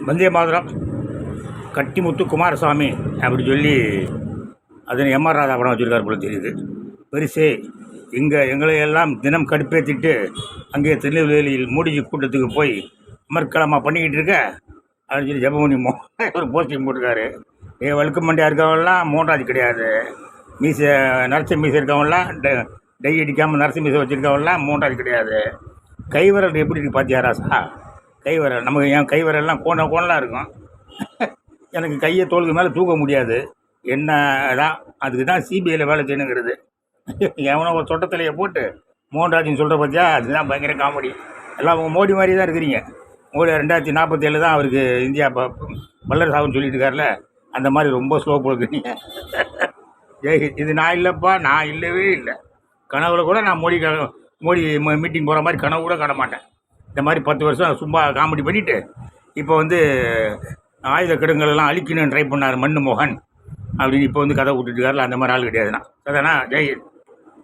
வந்தே மாதரம் கட்டிமுத்து குமாரசாமி அப்படி சொல்லி அதனை எம்ஆர் ராதா படம் வச்சுருக்காரு போல தெரியுது. பெருசே இங்கே எங்களை எல்லாம் தினம் கடுப்பேற்றிட்டு அங்கே திருநெல்வேலியில் மூடிஜி கூட்டத்துக்கு போய் அமர்க்கலமாக பண்ணிக்கிட்டு இருக்க அப்படின்னு சொல்லி ஜெபமணி மோ ஒரு போஸ்டிங் போட்டிருக்காரு. ஏ வழுக்கு மண்டியாக இருக்கவங்களாம் மோட்டாஜ் கிடையாது. மீச நரச மீசை இருக்கவங்களாம் டை- டை அடிக்காமல் நரச மீசை வச்சுருக்கவங்களாம் மோட்டாஜ் கிடையாது. கைவிரல் எப்படி இருக்கு பார்த்தியா ராசா? கைவிரல் நமக்கு என் கைவரெல்லாம் கோண கோணலாக இருக்கும். எனக்கு கையை தோலுக்கு மேலே தூக்க முடியாது. என்ன தான் அதுக்கு தான் சிபிஐயில் வேலை செய்யணுங்கிறது. எவனோ ஒரு சொட்டத்திலையை போட்டு மோகன்ராஜன் சொல்கிற பற்றியா அதுதான் பயங்கர காமெடி எல்லாம் மோடி மாதிரி தான் இருக்கிறீங்க. மோடி ரெண்டாயிரத்தி நாற்பத்தேழு தான் அவருக்கு இந்தியா ப வல்லரசு ஆகும்னு சொல்லிட்டு இருக்கார்ல அந்த மாதிரி ரொம்ப ஸ்லோ போடுறீங்க இது நான் இல்லைப்பா நான் இல்லவே இல்லை. கனவுல கூட நான் மோடி மோடி மீட்டிங் போகிற மாதிரி கனவு கூட காண மாட்டேன். இந்த மாதிரி பத்து வருஷம் சும்மா காமெடி பண்ணிவிட்டு இப்போ வந்து ஆயுத கிடங்குகள் எல்லாம் அழிக்கணும்னு ட்ரை பண்ணார் மன்மோகன் அப்படின்னு இப்போ வந்து கதை விட்டுட்டு அந்த மாதிரி ஆள் கிடையாதுண்ணா. அதானா ஜெய்